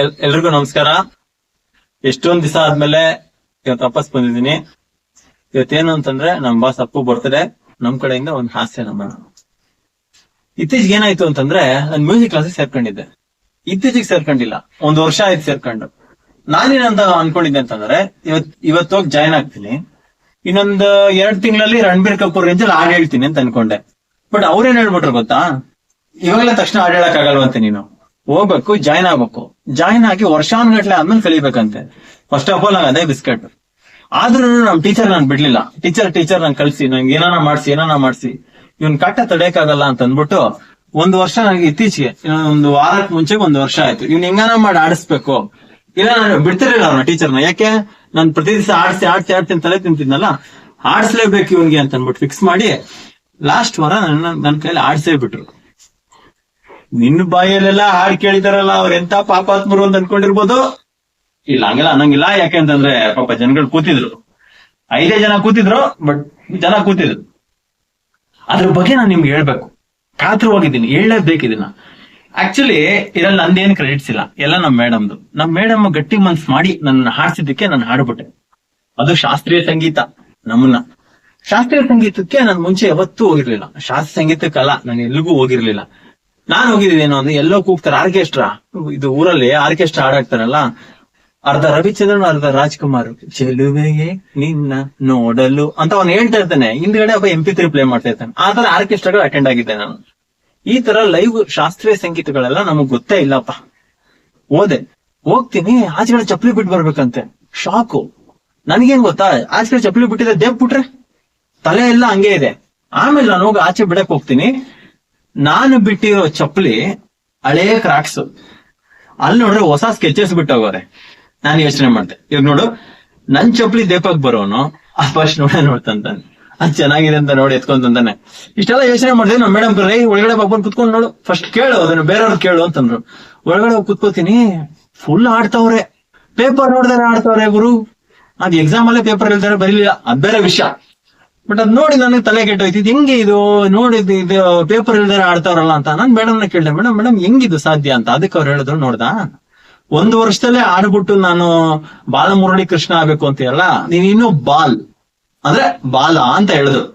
L, ಎಲ್ರಿಗೂ ನಮಸ್ಕಾರ. ಎಷ್ಟೊಂದ್ ದಿವಸ ಆದ್ಮೇಲೆ ಇವತ್ತು ವಾಪಸ್ ಬಂದಿದ್ದೀನಿ. ಇವತ್ತೇನು ಅಂತಂದ್ರೆ ನಮ್ ಬಾಸ್ ಅಪ್ಪು ಬರ್ತಾರೆ ನಮ್ ಕಡೆಯಿಂದ ಒಂದ್ ಹಾಸ್ಯ ನಮ್ಮ ಇತ್ತೀಚೆಗೆ ಏನಾಯ್ತು ಅಂತಂದ್ರೆ ನಾನ್ ಮ್ಯೂಸಿಕ್ ಕ್ಲಾಸಿಗೆ ಸೇರ್ಕೊಂಡಿದ್ದೆ. ಇತ್ತೀಚೆಗೆ ಸೇರ್ಕೊಂಡಿಲ್ಲ, ಒಂದ್ ವರ್ಷ ಆಯ್ತು ಸೇರ್ಕೊಂಡು. ನಾನೇನಂತ ಅನ್ಕೊಂಡಿದ್ದೆ ಅಂತಂದ್ರೆ, ಇವತ್ ಇವತ್ತು ಹೋಗಿ ಜಾಯ್ನ್ ಆಗ್ತೀನಿ. ಇನ್ನೊಂದ್ ಎರಡ್ ತಿಂಗಳಲ್ಲಿ ರಣಬೀರ್ ಕಪೂರ್ ರೇಂಜಲ್ಲಿ ಹಾಡ್ ಹೇಳ್ತೀನಿ ಅಂತ ಅನ್ಕೊಂಡೆ. ಬಟ್ ಅವ್ರೇನ್ ಹೇಳ್ಬಿಟ್ರು ಗೊತ್ತಾ? ಇವಾಗಲೇ ತಕ್ಷಣ ಹಾಡ್ ಹೇಳಕ್ ಆಗಲ್ವಂತೆ ನೀನು. ಹೋಗ್ಬೇಕು ಜಾಯ್ನ್ ಆಗ್ಬೇಕು. ಜಾಯ್ನ್ ಆಗಿ ವರ್ಷಾನ್ಗಟ್ಲೆ ಆದ್ಮೇಲೆ ಕಲಿಬೇಕಂತೆ. ಫಸ್ಟ್ ಆಫ್ ಆಲ್ ನಂಗೆ ಅದೇ ಬಿಸ್ಕೆಟ್. ಆದ್ರೂ ನಮ್ ಟೀಚರ್ ನಾನು ಬಿಡ್ಲಿಲ್ಲ. ಟೀಚರ್ ಟೀಚರ್ ನಂಗೆ ಕಳ್ಸಿ, ನಂಗೆ ಏನಾನ ಮಾಡ್ಸಿ ಏನಾನ ಮಾಡ್ಸಿ. ಇವನ್ ಕಟ್ಟ ತಡೆಯಕ್ಕಾಗಲ್ಲ ಅಂತ ಅಂದ್ಬಿಟ್ಟು ಒಂದ್ ವರ್ಷ ನನಗೆ ಇತ್ತೀಚೆಗೆ ಒಂದು ವಾರಕ್ ಮುಂಚೆ ಒಂದ್ ವರ್ಷ ಆಯ್ತು. ಇವ್ನ ಹೆಂಗಾನ ಮಾಡಿ ಆಡಿಸ್ಬೇಕು. ಇಲ್ಲ, ನಾನು ಬಿಡ್ತಿರ್ಲಿಲ್ಲ ಅವ್ರನ್ನ ಟೀಚರ್ನ ಯಾಕೆ? ನಾನು ಪ್ರತಿ ದಿವಸ ಆಡ್ಸಿ ಆಡ್ಸಿ ಆಡ್ತೀನಿ ತಲೆ ತಿಂತಿದ್ನಲ್ಲ? ಆಡ್ಸ್ಲೇಬೇಕು ಇವನ್ಗೆ ಅಂತ ಅನ್ಬಿಟ್ಟು ಫಿಕ್ಸ್ ಮಾಡಿ ಲಾಸ್ಟ್ ವಾರ ನನ್ನ ನನ್ನ ಕೈಲಿ ಆಡ್ಸೇ ಬಿಟ್ರು. ನಿನ್ನ ಬಾಯಲ್ಲೆಲ್ಲ ಹಾಡ್ ಕೇಳಿದಾರಲ್ಲ, ಅವ್ರ ಎಂತ ಪಾಪಾತ್ಮರು ಅಂತ ಅನ್ಕೊಂಡಿರ್ಬೋದು? ಇಲ್ಲ, ಹಂಗೆಲ್ಲ ಅನ್ನಂಗಿಲ್ಲ. ಯಾಕೆಂತಂದ್ರೆ ಪಾಪ ಜನಗಳು ಕೂತಿದ್ರು. ಐದೇ ಜನ ಕೂತಿದ್ರು, ಬಟ್ ಜನ ಕೂತಿದ್ರು. ಅದ್ರ ಬಗ್ಗೆ ನಾನು ನಿಮ್ಗೆ ಹೇಳ್ಬೇಕು. ಕಾತರವಾಗಿದ್ದೀನಿ. ಹೇಳಲೇಬೇಕು ಇದನ್ನ ಆಕ್ಚುಲಿ ಇದ್ರಲ್ಲಿ ನಂದೇನು ಕ್ರೆಡಿಟ್ಸ್ ಇಲ್ಲ. ಎಲ್ಲ ನಮ್ ಮೇಡಮ್ದು. ನಮ್ ಮೇಡಮ್ ಗಟ್ಟಿ ಮನ್ಸ್ ಮಾಡಿ ನನ್ನ ಹಾಡ್ಸಿದ್ದಕ್ಕೆ ನಾನು ಹಾಡ್ಬಿಟ್ಟೆ. ಅದು ಶಾಸ್ತ್ರೀಯ ಸಂಗೀತ ನಮ್ಮನ್ನ ಶಾಸ್ತ್ರೀಯ ಸಂಗೀತಕ್ಕೆ ನಾನು ಮುಂಚೆ ಯಾವತ್ತೂ ಹೋಗಿರ್ಲಿಲ್ಲ. ಶಾಸ್ತ್ರೀಯ ಸಂಗೀತಕ್ಕಲ್ಲ ನಾನು ಎಲ್ಲಿಗೂ ಹೋಗಿರ್ಲಿಲ್ಲ. ನಾನು ಏನೋ ಅಂದ್ರೆ ಎಲ್ಲೋ ಕೂಗ್ತಾರೆ ಆರ್ಕೆಸ್ಟ್ರಾ. ಇದು ಊರಲ್ಲಿ ಆರ್ಕೆಸ್ಟ್ರಾ ಹಾಡಾಕ್ತಾರಲ್ಲ. ಅರ್ಧ ರವಿಚಂದ್ರನ್, ಅರ್ಧ ರಾಜ್ಕುಮಾರ್. ಚೆಲುವೆಗೆ ನಿನ್ನ ನೋಡಲು ಅಂತ ಅವ್ನು ಹೇಳ್ತಾ ಇರ್ತಾನೆ. ಹಿಂದ್ಗಡೆ ಒಬ್ಬ ಎಂ ಪಿ ತ್ರೀ ಪ್ಲೇ ಮಾಡ್ತಾ ಇರ್ತಾನೆ. ಆ ತರ ಆರ್ಕೆಸ್ಟ್ರಾಗಳು ಅಟೆಂಡ್ ಆಗಿದ್ದೆ ನಾನು. ಈ ತರ ಲೈವ್ ಶಾಸ್ತ್ರೀಯ ಸಂಗೀತಗಳೆಲ್ಲ ನಮಗ್ ಗೊತ್ತೇ ಇಲ್ಲಪ್ಪ. ಓದೆ. ಹೋಗ್ತೀನಿ. ಆಚೆಗಡೆ ಚಪ್ಪಲಿ ಬಿಟ್ಟು ಬರ್ಬೇಕಂತೆ. ಶಾಕು. ನನಗೇನ್ ಗೊತ್ತಾ? ಆಚೆಗಡೆ ಚಪ್ಪಲಿ ಬಿಟ್ಟಿದೆ ದೇವ್ ಬಿಟ್ರೆ ತಲೆ ಎಲ್ಲ ಹಂಗೆ ಇದೆ. ಆಮೇಲೆ ನಾನು ಹೋಗಿ ಆಚೆ ಬಿಡಕ್ ಹೋಗ್ತೀನಿ. ನಾನು ಬಿಟ್ಟಿರೋ ಚಪ್ಪಲಿ ಹಳೇ ಕ್ರಾಕ್ಸ್ ಅಲ್ಲಿ ನೋಡ್ರೆ ಹೊಸ ಸ್ಕೆಚಸ್ ಬಿಟ್ಟೋಗೋರೆ. ನಾನು ಯೋಚನೆ ಮಾಡ್ದೆ. ಇವಾಗ ನೋಡು, ನನ್ ಚಪ್ಪಲಿ ದೇಪಕ್ ಬರೋನು, ಆ ಫಸ್ಟ್ ನೋಡ ನೋಡ್ತಂತಾನೆ. ಅದ್ ಚೆನ್ನಾಗಿದೆ ಅಂತ ನೋಡಿ ಎತ್ಕೊಂತಾನೆ ಇಷ್ಟೆಲ್ಲ ಯೋಚನೆ ಮಾಡಿದೆ, ನಮ್ಮ ಮೇಡಮ್ ರೈ ಒಳಗಡೆ ಬಾಬನ್ ಕುತ್ಕೊಂಡು ನೋಡು. ಫಸ್ಟ್ ಕೇಳು, ಅದನ್ನ ಬೇರೆಯವ್ರು ಕೇಳು ಅಂತಂದ್ರು. ಒಳಗಡೆ ಹೋಗಿ ಕುತ್ಕೋತೀನಿ ಫುಲ್ ಆಡ್ತಾವ್ರೆ. ಪೇಪರ್ ನೋಡ್ದಾರೆ ಆಡ್ತಾವ್ರೆ ಗುರು. ಅದ್ ಎಕ್ಸಾಮ್ ಅಲ್ಲೇ ಪೇಪರ್ ಹೇಳ್ತಾರೆ, ಬರೀಲಿಲ್ಲ. ಅದ್ ಬೇರೆ ವಿಷಯ. ಬಟ್ ಅದ್ ನೋಡಿ ನನಗೆ ತಲೆ ಕೆಟ್ಟೋಯ್ತು ಇದು ಹೆಂಗೆ ಇದು ನೋಡಿ ಇದು- ಪೇಪರ್ ಇಲ್ದಾರೆ ಆಡ್ತಾವ್ರಲ್ಲ ಅಂತ ನಾನ್ ಮೇಡಮ್ನ ಕೇಳಿದೆ ಮೇಡಮ್ ಮೇಡಮ್ ಹೆಂಗಿದು ಸಾಧ್ಯ ಅಂತ? ಅದಕ್ಕೆ ಅವ್ರು ಹೇಳಿದ್ರು, ನೋಡ್ದಾ, ಒಂದು ವರ್ಷದಲ್ಲೇ ಆಡ್ಬಿಟ್ಟು ನಾನು ಬಾಲ ಮುರಳಿ ಕೃಷ್ಣ ಆಗ್ಬೇಕು ಅಂತೀಯಲ್ಲ ನೀನ್ ಇನ್ನು ಬಾಲ್, ಅಂದ್ರೆ ಬಾಲ ಅಂತ ಹೇಳಿದ್ರು.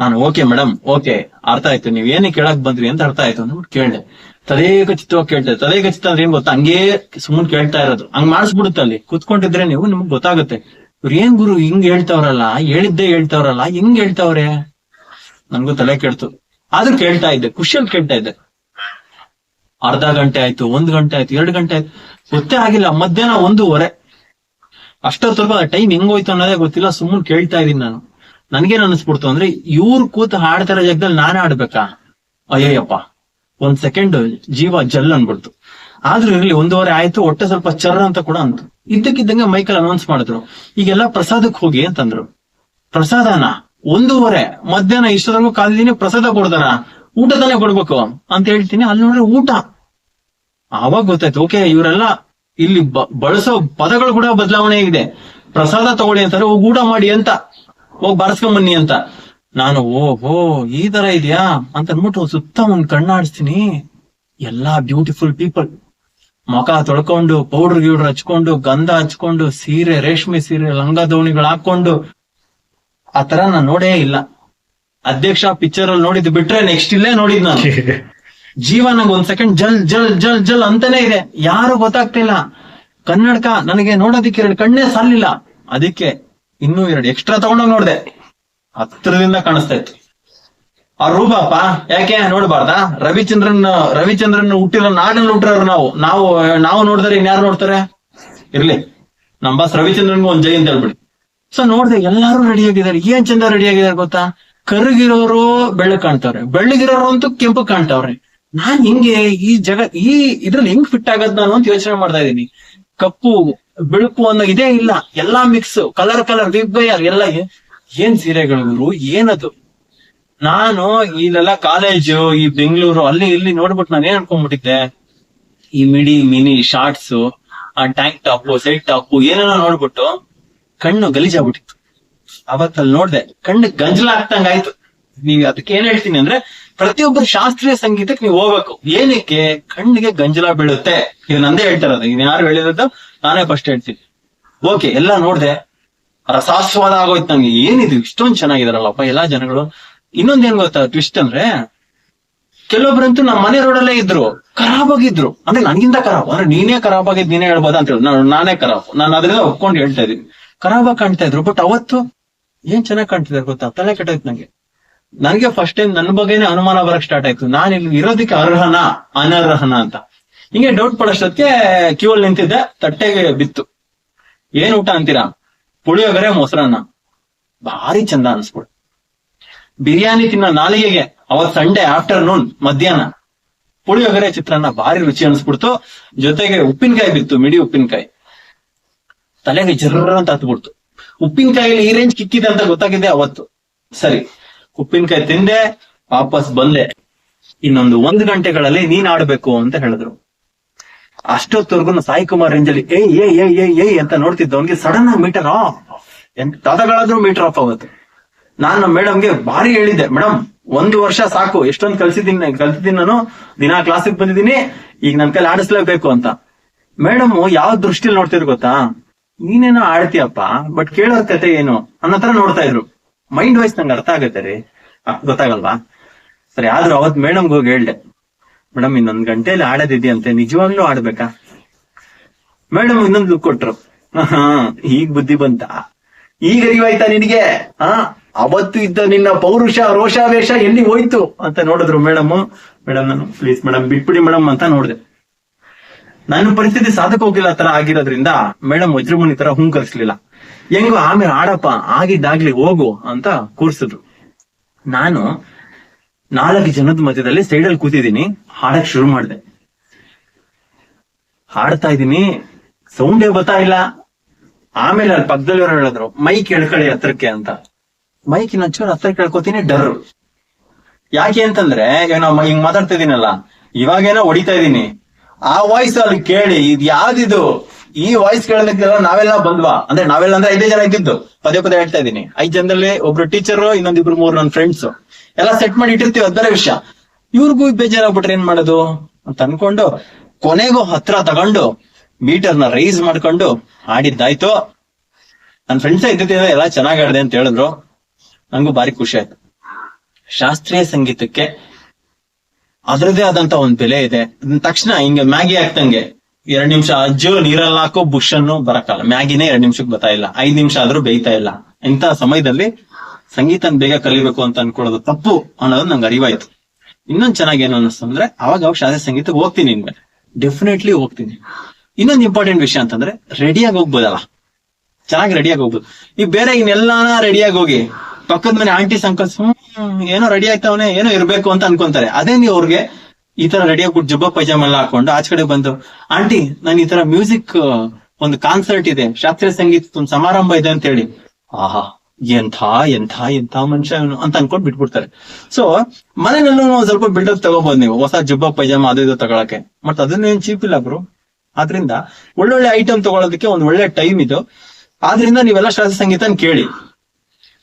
ನಾನು, ಓಕೆ ಮೇಡಮ್ ಓಕೆ, ಅರ್ಥ ಆಯ್ತು. ನೀವ್ ಏನ್ ಕೇಳಕ್ ಬಂದ್ರಿ ಅಂತ ಅರ್ಥ ಆಯ್ತು. ಅಂದ್ಬಿಟ್ಟು ಕೇಳಿದೆ. ತಲೆ ಖಚಿತವಾಗಿ ಕೇಳ್ತೆ ತಲೆ ಖಚಿತ ಅಂದ್ರೆ ಏನ್ ಗೊತ್ತಾ? ಹಂಗೆ ಸುಮ್ಮನೆ ಕೇಳ್ತಾ ಇರೋದು. ಹಂಗ್ ಮಾಡಿಸ್ಬಿಡುತ್ತೆ ಅಲ್ಲಿ. ಕುತ್ಕೊಂಡಿದ್ರೆ ನೀವು, ನಿಮ್ಗೆ ಗೊತ್ತಾಗುತ್ತೆ. ಇವ್ರು ಏನ್ ಗುರು ಹಿಂಗ್ ಹೇಳ್ತಾವ್ರಲ್ಲ, ಹೇಳಿದ್ದೇ ಹೇಳ್ತಾವ್ರಲ್ಲ, ಹೆಂಗ್ ಹೇಳ್ತಾವ್ರೆ? ನನ್ಗೂ ತಲೆ ಕೆಡ್ತು. ಆದ್ರೂ ಕೇಳ್ತಾ ಇದ್ದೆ, ಖುಷಿಯಲ್ಲಿ ಕೇಳ್ತಾ ಇದ್ದೆ. ಅರ್ಧ ಗಂಟೆ ಆಯ್ತು, ಒಂದ್ ಗಂಟೆ ಆಯ್ತು, ಎರಡು ಗಂಟೆ ಆಯ್ತು. ಗೊತ್ತೇ ಆಗಿಲ್ಲ, ಮಧ್ಯಾಹ್ನ ಒಂದೂವರೆ. ಅಷ್ಟೊತ್ತರ್ಗು ಆ ಟೈಮ್ ಹೆಂಗೋಯ್ತು ಅನ್ನೋದೇ ಗೊತ್ತಿಲ್ಲ ಸುಮ್ಮನೆ ಕೇಳ್ತಾ ಇದೀನಿ ನಾನು. ನನ್ಗೇನ್ ಅನಿಸ್ಬಿಡ್ತು ಅಂದ್ರೆ, ಇವ್ರು ಕೂತ್ ಹಾಡ್ತಾರ ಜಾಗದಲ್ಲಿ ನಾನೇ ಆಡ್ಬೇಕಾ ಅಯ್ಯಯ್ಯಪ್ಪ. ಒಂದ್ ಸೆಕೆಂಡ್ ಜೀವ ಜಲ್ ಅನ್ಬಿಡ್ತು. ಆದ್ರೂ ಇರ್ಲಿ, ಒಂದೂವರೆ ಆಯ್ತು, ಹೊಟ್ಟೆ ಸ್ವಲ್ಪ ಚರ್ರ ಅಂತ ಕೂಡ ಅಂತು. ಇದ್ದಕ್ಕಿದ್ದಂಗೆ ಮೈಕಲ್ ಅನೌನ್ಸ್ ಮಾಡಿದ್ರು. ಈಗೆಲ್ಲ ಪ್ರಸಾದಕ್ಕೆ ಹೋಗಿ ಅಂತಂದ್ರು. ಪ್ರಸಾದನ, ಒಂದೂವರೆ, ಮಧ್ಯಾಹ್ನ ಇಷ್ಟೊತ್ತರೆಗೂ ಕಾಲಿದ್ದೀನಿ ಪ್ರಸಾದ ಕೊಡ್ತಾರ? ಊಟ ತಾನೇ ಕೊಡ್ಬೇಕು ಅಂತ ಹೇಳ್ತೀನಿ, ಅಲ್ಲಿ ನೋಡ್ರೆ ಊಟ. ಆವಾಗ ಗೊತ್ತಾಯ್ತು, ಓಕೆ, ಇವರೆಲ್ಲ ಇಲ್ಲಿ ಬಳಸೋ ಪದಗಳು ಕೂಡ ಬದಲಾವಣೆ ಆಗಿದೆ. ಪ್ರಸಾದ ತಗೊಳ್ಳಿ ಅಂತಾರೆ, ಹೋಗಿ ಊಟ ಮಾಡಿ ಅಂತ. ಹೋಗಿ ಬಾರಿಸ್ಕೊಂಡ್ ಬನ್ನಿ ಅಂತ. ನಾನು, ಓಹೋ, ಈ ತರ ಇದೆಯಾ? ಅಂತ ಅನ್ಬಿಟ್ಟು ಸುತ್ತ ಒಂದ್ ಕಣ್ಣಾಡಿಸ್ತೀನಿ. ಎಲ್ಲಾ ಬ್ಯೂಟಿಫುಲ್ ಪೀಪಲ್ ಮುಖ ತೊಳ್ಕೊಂಡು ಪೌಡರ್ ಗಿಡ್ರ್ ಹಚ್ಕೊಂಡು ಗಂಧ ಹಚ್ಕೊಂಡು ಸೀರೆ ರೇಷ್ಮೆ ಸೀರೆ ಲಂಗ ದೋಣಿಗಳು ಹಾಕೊಂಡು ಆ ತರ ನಾನ್ ನೋಡೇ ಇಲ್ಲ. ಅಧ್ಯಕ್ಷ ಪಿಕ್ಚರ್ ಅಲ್ಲಿ ನೋಡಿದ್ ಬಿಟ್ರೆ ನೆಕ್ಸ್ಟ್ ಇಲ್ಲೇ ನೋಡಿದ್ ನಾನು. ಜೀವ ನಂಗೆ ಒಂದ್ ಸೆಕೆಂಡ್ ಜಲ್ ಜಲ್ ಜಲ್ ಜಲ್ ಅಂತಾನೆ ಇದೆ. ಯಾರು ಗೊತ್ತಾಗ್ತಿಲ್ಲ. ಕನ್ನಡಕ ನನಗೆ ನೋಡೋದಿಕ್ಕೆ ಎರಡು ಕಣ್ಣೇ ಸಾಲಿಲ್ಲ ಅದಕ್ಕೆ ಇನ್ನೂ ಎರಡು ಎಕ್ಸ್ಟ್ರಾ ತಗೊಂಡೋಗ್ ನೋಡ್ದೆ. ಹತ್ರದಿಂದ ಕಾಣಿಸ್ತಾ ಇತ್ತು. ಆ ರೂಪಪ್ಪ, ಯಾಕೆ ನೋಡ್ಬಾರ್ದಾ? ರವಿಚಂದ್ರನ್ ರವಿಚಂದ್ರನ್ ಹುಟ್ಟಿರೋ ನಾಡಲ್ಲಿ ಹುಟ್ಟಿರೋರು ನಾವು. ನಾವು ನಾವು ನೋಡಿದ್ರೆ ಇನ್ಯಾರು ನೋಡ್ತಾರೆ? ಇರ್ಲಿ. ನಮ್ಮ ಬಾಸ್ ರವಿಚಂದ್ರನ್ಗೂ ಒಂದ್ ಜೈ ಅಂತ ಹೇಳ್ಬಿಡಿ. ಸೊ ನೋಡ್ದೆ ಎಲ್ಲಾರು ರೆಡಿ ಆಗಿದ್ದಾರೆ. ಏನ್ ಚಂದ ರೆಡಿ ಆಗಿದ್ದಾರೆ ಗೊತ್ತಾ? ಕರುಗಿರೋರು ಬೆಳ್ಳಗ್ ಕಾಣ್ತಾವ್ರೆ. ಬೆಳ್ಳಗಿರೋರು ಅಂತೂ ಕೆಂಪು ಕಾಣ್ತಾವ್ರೆ. ನಾನ್ ಹಿಂಗೆ ಈ ಜಗ, ಈ ಇದ್ರಲ್ಲಿ ಹೆಂಗ್ ಫಿಟ್ ಆಗದ್ ನಾನು ಅಂತ ಯೋಚನೆ ಮಾಡ್ತಾ ಇದೀನಿ ಕಪ್ಪು, ಬೆಳಕು ಅನ್ನೋ ಇದೇ ಇಲ್ಲ. ಎಲ್ಲಾ ಮಿಕ್ಸ್ ಕಲರ್ ಕಲರ್ ವಿಭಯ ಎಲ್ಲ ಏನ್ ಸೀರೆಗಳು ಏನದು? ನಾನು ಇಲ್ಲೆಲ್ಲ ಕಾಲೇಜು ಈ ಬೆಂಗಳೂರು, ಅಲ್ಲಿ ಇಲ್ಲಿ ನೋಡ್ಬಿಟ್ಟು ನಾನು ಏನ್ ಅನ್ಕೊಂಡ್ಬಿಟ್ಟಿದ್ದೆ? ಈ ಮಿಡಿ ಮಿನಿ ಶಾರ್ಟ್ಸ್ ಆ ಟ್ಯಾಂಕ್ ಟಾಪ್ ಸೈಡ್ ಟಾಪ್ ಏನೇನೋ ನೋಡ್ಬಿಟ್ಟು ಕಣ್ಣು ಗಲೀಜಾಗ್ಬಿಟ್ಟಿತ್ತು ಅವತ್ತಲ್ಲಿ ನೋಡ್ದೆ, ಕಣ್ಣು ಗಂಜಲ ಆಗ್ತಂಗ್ ಆಯ್ತು. ನೀವ್ ಅದಕ್ಕೆ ಏನ್ ಹೇಳ್ತೀನಿ ಅಂದ್ರೆ, ಪ್ರತಿಯೊಬ್ಬರು ಶಾಸ್ತ್ರೀಯ ಸಂಗೀತಕ್ಕೆ ನೀವು ಹೋಗ್ಬೇಕು. ಏನಕ್ಕೆ? ಕಣ್ಣಿಗೆ ಗಂಜಲ ಬೀಳುತ್ತೆ. ಇದು ನಂದೇ ಹೇಳ್ತಾರದು. ಇನ್ ಯಾರು ಹೇಳಿರೋದು? ನಾನೇ ಫಸ್ಟ್ ಹೇಳ್ತೀನಿ. ಓಕೆ ಎಲ್ಲ ನೋಡ್ದೆ. ರಸಾಸ್ವಾದ ಆಗೋಯ್ತು ನಂಗೆ. ಏನಿದು? ಇಷ್ಟೊಂದ್ ಚೆನ್ನಾಗಿದಾರಲ್ಲಪ್ಪ, ಎಲ್ಲಾ ಜನಗಳು. ಇನ್ನೊಂದೇನ್ ಗೊತ್ತಾ ಟ್ವಿಸ್ಟ್ ಅಂದ್ರೆ, ಕೆಲವೊಬ್ರಂತೂ ನಮ್ಮ ಮನೆ ರೋಡಲ್ಲೇ ಇದ್ರು ಖರಾಬ್ ಆಗಿದ್ರು ಅಂದ್ರೆ ನನ್ಗಿಂತ ಖರಾಬ್. ಅಂದ್ರೆ ನೀನೇ ಖರಾಬ್ ಆಗಿದ್ ನೀನೇ ಹೇಳ್ಬೋದ ಅಂತ ಹೇಳಿ. ನಾನು ಖರಾಬ್. ನಾನು ಅದರಿಂದ ಒಪ್ಕೊಂಡು ಹೇಳ್ತಾ ಇದೀನಿ ಖರಾಬ್ ಆಗಿ ಕಾಣ್ತಾ ಇದ್ರು ಬಟ್ ಅವತ್ತು ಏನ್ ಚೆನ್ನಾಗಿ ಕಾಣ್ತಿದ್ದಾರೆ ಗೊತ್ತಾ? ತಲೆ ಕೆಟ್ಟೋಯ್ತು ನಂಗೆ. ನನಗೆ ಫಸ್ಟ್ ಟೈಮ್ ನನ್ನ ಬಗ್ಗೆನೇ ಅನುಮಾನ ಬರಕ್ ಸ್ಟಾರ್ಟ್ ಆಯ್ತು. ನಾನು ಇಲ್ಲಿ ಇರೋದಕ್ಕೆ ಅರ್ಹನ? ಅನರ್ಹನ ಅಂತ. ಹಿಂಗೆ ಡೌಟ್ ಪಡೋಷ್ಟೊತ್ತಿಗೆ ಕ್ಯೂ ಅಲ್ಲಿ ನಿಂತಿದ್ದೆ, ತಟ್ಟೆಗೆ ಬಿತ್ತು. ಏನ್ ಊಟ ಅಂತೀರಾ? ಪುಳಿಯೋಗರೆ ಮೊಸರನ್ನ. ಭಾರಿ ಚಂದ ಅನ್ಸ್ಬಿಡು ಬಿರಿಯಾನಿ ತಿನ್ನೋ ನಾಲಿಗೆಗೆ ಅವತ್ ಸಂಡೇ ಆಫ್ಟರ್ನೂನ್, ಮಧ್ಯಾಹ್ನ. ಪುಳಿಯೋಗರೆ ಚಿತ್ರಾನ್ನ ಭಾರಿ ರುಚಿ ಅನ್ಸ್ಬಿಡ್ತು. ಜೊತೆಗೆ ಉಪ್ಪಿನಕಾಯಿ ಬಿತ್ತು, ಮಿಡಿ ಉಪ್ಪಿನಕಾಯಿ. ತಲೆಗೆ ಜರ್ರ ಅಂತ ಹತ್ಬಿಡ್ತು. ಉಪ್ಪಿನಕಾಯಿಲಿ ಈ ರೇಂಜ್ ಕಿಕ್ಕಿದೆ ಅಂತ ಗೊತ್ತಾಗಿದೆ ಅವತ್ತು. ಸರಿ, ಉಪ್ಪಿನಕಾಯಿ ತಿಂದೆ, ವಾಪಸ್ ಬಂದೆ. ಇನ್ನೊಂದು ಒಂದ್ ಗಂಟೆಗಳಲ್ಲಿ ನೀನ್ ಆಡ್ಬೇಕು ಅಂತ ಹೇಳಿದ್ರು. ಅಷ್ಟೊತ್ತವರೆಗೂ ಸಾಯಿ ಕುಮಾರ್ ರೇಂಜ್ ಅಲ್ಲಿ, ಏಯ್ ಏಯ್ ಏಯ್ ಏಯ್ ಅಂತ ನೋಡ್ತಿದ್ದ ಅವ್ನಿಗೆ ಸಡನ್ ಆಗಿ ಮೀಟರ್ ಆಫ್ ದಾದಗಳಾದ್ರೂ ಮೀಟರ್ ಆಫ್ ಆಗುತ್ತೆ ನಾನು ಮೇಡಮ್ಗೆ ಭಾರಿ ಹೇಳಿದ್ದೆ ಮೇಡಮ್ ಒಂದು ವರ್ಷ ಸಾಕು ಎಷ್ಟೊಂದು ಕಲ್ಸಿದ್ದೀನಿ ಕಲ್ತಿದ್ದೀನಿ ನಾನು ದಿನಾ ಕ್ಲಾಸಿಗೆ ಬಂದಿದ್ದೀನಿ ಈಗ ನನ್ ಕೈಲಿ ಆಡಿಸ್ಲೇಬೇಕು ಅಂತ ಮೇಡಮ್ ಯಾವ ದೃಷ್ಟಿಲಿ ನೋಡ್ತಿದ್ರು ಗೊತ್ತಾ ನೀನೇನೋ ಆಡ್ತೀಯಪ್ಪ ಬಟ್ ಕೇಳೋರ್ ಕತೆ ಏನು ಅನ್ನೋ ತರ ನೋಡ್ತಾ ಇದ್ರು ಮೈಂಡ್ ವೈಸ್ ನಂಗೆ ಅರ್ಥ ಆಗುತ್ತೆ ರೀ ಗೊತ್ತಾಗಲ್ವಾ ಸರಿ ಆದ್ರೂ ಅವತ್ ಮೇಡಮ್ಗೆ ಹೋಗಿ ಹೇಳ್ದೆ ಮೇಡಮ್ ಇನ್ನೊಂದ್ ಗಂಟೆಯಲ್ಲಿ ಆಡೋದಿದೆಯಂತೆ ನಿಜವಾಗ್ಲೂ ಆಡ್ಬೇಕಾ ಮೇಡಮ್ ಇನ್ನೊಂದು ಕೊಟ್ರು ಈಗ ಬುದ್ಧಿ ಬಂತ ಈಗ ಅರಿವಾಯ್ತಾ ನಿನಗೆ ಹಾ ಅವತ್ತು ಇದ್ದ ನಿನ್ನ ಪೌರುಷ ರೋಷಾವೇಶ ಎಲ್ಲಿ ಹೋಯ್ತು ಅಂತ ನೋಡಿದ್ರು ಮೇಡಮ್. ಮೇಡಮ್, ನಾನು ಪ್ಲೀಸ್ ಮೇಡಮ್, ಬಿಟ್ಬಿಡಿ ಮೇಡಮ್ ಅಂತ ನೋಡಿದೆ. ನನ್ನ ಪರಿಸ್ಥಿತಿ ಸಾಧಕ ಹೋಗಿಲ್ಲ ತರ ಆಗಿರೋದ್ರಿಂದ ಮೇಡಮ್ ವಜ್ರಮುನಿ ತರ ಹುಂಕರಿಸ್ಲಿಲ್ಲ. ಹೆಂಗೋ ಆಮೇಲೆ ಆಡಪ್ಪ ಆಗಿದ್ದಾಗ್ಲಿ ಹೋಗು ಅಂತ ಕೂರ್ಸಿದ್ರು. ನಾನು ನಾಲ್ಕು ಜನದ ಮಧ್ಯದಲ್ಲಿ ಸೈಡಲ್ಲಿ ಕೂತಿದ್ದೀನಿ, ಹಾಡಕ್ ಶುರು ಮಾಡಿದೆ. ಹಾಡ್ತಾ ಇದ್ದೀನಿ ಸೌಂಡೇ ಬರ್ತಾ ಇಲ್ಲ. ಆಮೇಲೆ ಅಲ್ಲಿ ಪಕ್ಕದಲ್ಲಿ ಹೇಳಿದ್ರು, ಮೈಕ್ ಎಳ್ಕಳಿ ಹತ್ರಕ್ಕೆ ಅಂತ. ಮೈಕ್ ಇನ್ನೊಂಚೂರು ಹತ್ರ ಕೇಳ್ಕೊತೀನಿ, ಡರ್. ಯಾಕೆ ಅಂತಂದ್ರೆ ಇವಾಗ ನಾವು ಹಿಂಗ್ ಮಾತಾಡ್ತಾ ಇದೀನಲ್ಲ, ಇವಾಗೇನೋ ಹೊಡಿತಾ ಇದೀನಿ. ಆ ವಾಯ್ಸ್ ಅಲ್ಲಿ ಕೇಳಿ, ಇದ್ ಯಾವ್ದಿದು? ಈ ವಾಯ್ಸ್ ಕೇಳಲಿಕ್ಕೆಲ್ಲ ನಾವೆಲ್ಲ ಬಂದ್ವಾ. ಅಂದ್ರೆ ನಾವೆಲ್ಲ ಅಂದ್ರೆ ಐದೇ ಜನ ಇದ್ದಿದ್ದು. ಪದೇ ಪದೇ ಹೇಳ್ತಾ ಇದೀನಿ. ಐದ್ ಜನದಲ್ಲಿ ಒಬ್ರು ಟೀಚರ್, ಇನ್ನೊಂದಿಬ್ರು ಮೂರು ನನ್ನ ಫ್ರೆಂಡ್ಸ್ ಎಲ್ಲ ಸೆಟ್ ಮಾಡಿ ಇಟ್ಟಿರ್ತೀವಿ, ಅದ್ ವಿಷಯ. ಇವ್ರಿಗೂ ಬೇಜಾರಾಗ್ಬಿಟ್ರೆ ಏನ್ ಮಾಡೋದು? ಅಂತ ಅನ್ಕೊಂಡು, ಕೊನೆಗೂ ಹತ್ರ ತಗೊಂಡು ಮೀಟರ್ನ ರೈಸ್ ಮಾಡ್ಕೊಂಡು ಆಡಿದ್ದಾಯ್ತು ನನ್ನ ಫ್ರೆಂಡ್ಸ್ ಇದ್ದಿದ್ದೆ ಎಲ್ಲ ಚೆನ್ನಾಗಿ ಆಡಿದೆ ಅಂತ ಹೇಳಿದ್ರು. ನಂಗೂ ಬಾರಿ ಖುಷಿ ಆಯ್ತು. ಶಾಸ್ತ್ರೀಯ ಸಂಗೀತಕ್ಕೆ ಅದರದೇ ಆದಂತ ಒಂದ್ ಬೆಲೆ ಇದೆ. ತಕ್ಷಣ ಹಿಂಗೆ ಮ್ಯಾಗಿ ಹಾಕ್ತಂಗೆ ಎರಡ್ ನಿಮಿಷ ಅಜ್ಜು, ನೀರಲ್ಲಿ ಹಾಕೋ ಬುಷ್ ಅನ್ನು ಬರಕಲ್ಲ. ಮ್ಯಾಗಿನೇ ಎರಡ್ ನಿಮಿಷಕ್ಕೆ ಬರ್ತಾ ಇಲ್ಲ. ಐದ್ ನಿಮಿಷ ಆದ್ರೂ ಬೇಯ್ತಾ ಇಲ್ಲ. ಇಂತ ಸಮಯದಲ್ಲಿ ಸಂಗೀತ ಬೇಗ ಕಲಿಬೇಕು ಅಂತ ಅನ್ಕೊಳ್ಳೋದು ತಪ್ಪು ಅನ್ನೋದು ನಂಗೆ ಅರಿವಾಯ್ತು. ಇನ್ನೊಂದ್ ಚೆನ್ನಾಗಿ ಏನು ಅನ್ನಿಸ್ತು ಅಂದ್ರೆ, ಅವಾಗ ಅವಾಗ ಶಾಸ್ತ್ರೀಯ ಸಂಗೀತಕ್ಕೆ ಹೋಗ್ತೀನಿ ಇನ್ಮೇಲೆ. ಡೆಫಿನೆಟ್ಲಿ ಹೋಗ್ತೀನಿ. ಇನ್ನೊಂದು ಇಂಪಾರ್ಟೆಂಟ್ ವಿಷಯ ಅಂತಂದ್ರೆ ರೆಡಿಯಾಗಿ ಹೋಗ್ಬೋದಲ್ಲ? ಚೆನ್ನಾಗಿ ರೆಡಿಯಾಗಿ ಹೋಗ್ಬೋದು. ಈಗ ಬೇರೆ ಇನ್ನೆಲ್ಲಾನ ರೆಡಿಯಾಗಿ ಹೋಗಿ ಪಕ್ಕದ ಮನೆ ಆಂಟಿ ಸಂಕಲ್ಸ್ ಏನೋ ರೆಡಿ ಆಗ್ತಾವನೆ, ಏನೋ ಇರ್ಬೇಕು ಅಂತ ಅನ್ಕೊಂತಾರೆ. ಅದೇ ನೀವು ಅವ್ರಿಗೆ ಈ ತರ ರೆಡಿ ಆಗ್ಬಿಟ್ಟು ಜುಬ್ಬ ಪೈಜಾಮ ಎಲ್ಲ ಹಾಕೊಂಡು ಆಚೆ ಕಡೆ ಬಂದು, ಆಂಟಿ, ನಾನು ಈ ತರ ಮ್ಯೂಸಿಕ್ ಒಂದು ಕಾನ್ಸರ್ಟ್ ಇದೆ, ಶಾಸ್ತ್ರೀಯ ಸಂಗೀತ ಒಂದು ಸಮಾರಂಭ ಇದೆ ಅಂತ ಹೇಳಿ ಆಹಾ, ಎಂಥ ಎಂಥ ಎಂಥ ಮನುಷ್ಯ ಅಂತ ಅನ್ಕೊಂಡ್ ಬಿಟ್ಬಿಡ್ತಾರೆ. ಸೊ ಮನೆಯಲ್ಲೂ ಸ್ವಲ್ಪ ಬಿಲ್ಡಪ್ ತಗೋಬಹುದು ನೀವು, ಹೊಸ ಜುಬ್ಬ, ಪೈಜಾಮ ಅದು ಇದು ತಗೊಳಕ್ಕೆ. ಮತ್ತೆ ಅದನ್ನೇನ್ ಚೀಪ್ ಇಲ್ಲ ಬ್ರು. ಆದ್ರಿಂದ ಒಳ್ಳೊಳ್ಳೆ ಐಟಮ್ ತಗೊಳೋದಕ್ಕೆ ಒಂದ್ ಒಳ್ಳೆ ಟೈಮ್ ಇದು. ಆದ್ರಿಂದ ನೀವೆಲ್ಲ ಶಾಸ್ತ್ರೀಯ ಸಂಗೀತನ ಕೇಳಿ.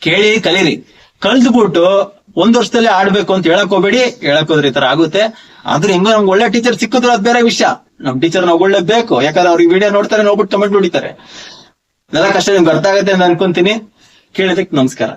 ಕೇಳಿ ಕಲೀರಿ. ಕಲ್ತ್ಬಿಟ್ಟು ಒಂದ್ ವರ್ಷದಲ್ಲಿ ಆಡ್ಬೇಕು ಅಂತ ಹೇಳಕ್ ಹೋಗ್ಬೇಡಿ, ಹೇಳಕ್ ಹೋದ್ರೆ ಈ ತರ ಆಗುತ್ತೆ. ಆದ್ರೆ ಹೆಂಗೋ ನಮ್ಗೆ ಒಳ್ಳೆ ಟೀಚರ್ ಸಿಕ್ಕಿದ್ರು ಅದ್ ಬೇರೆ ವಿಷಯ. ನಮ್ ಟೀಚರ್ ನಾವು ಒಳ್ಳೆ ಬೇಕು. ಯಾಕಂದ್ರೆ ಅವ್ರಿಗೆ ವಿಡಿಯೋ ನೋಡ್ತಾರೆ, ನೋಡ್ಬಿಟ್ಟು ಕಮೆಂಟ್ ಹೊಡಿತಾರೆ. ಎಲ್ಲ ಕಷ್ಟ, ನಿಮ್ಗೆ ಅರ್ಥ ಆಗುತ್ತೆ ಅಂತ ಅನ್ಕೊಂತೀನಿ. ಕೇಳಿದಕ್ಕೆ ನಮಸ್ಕಾರ.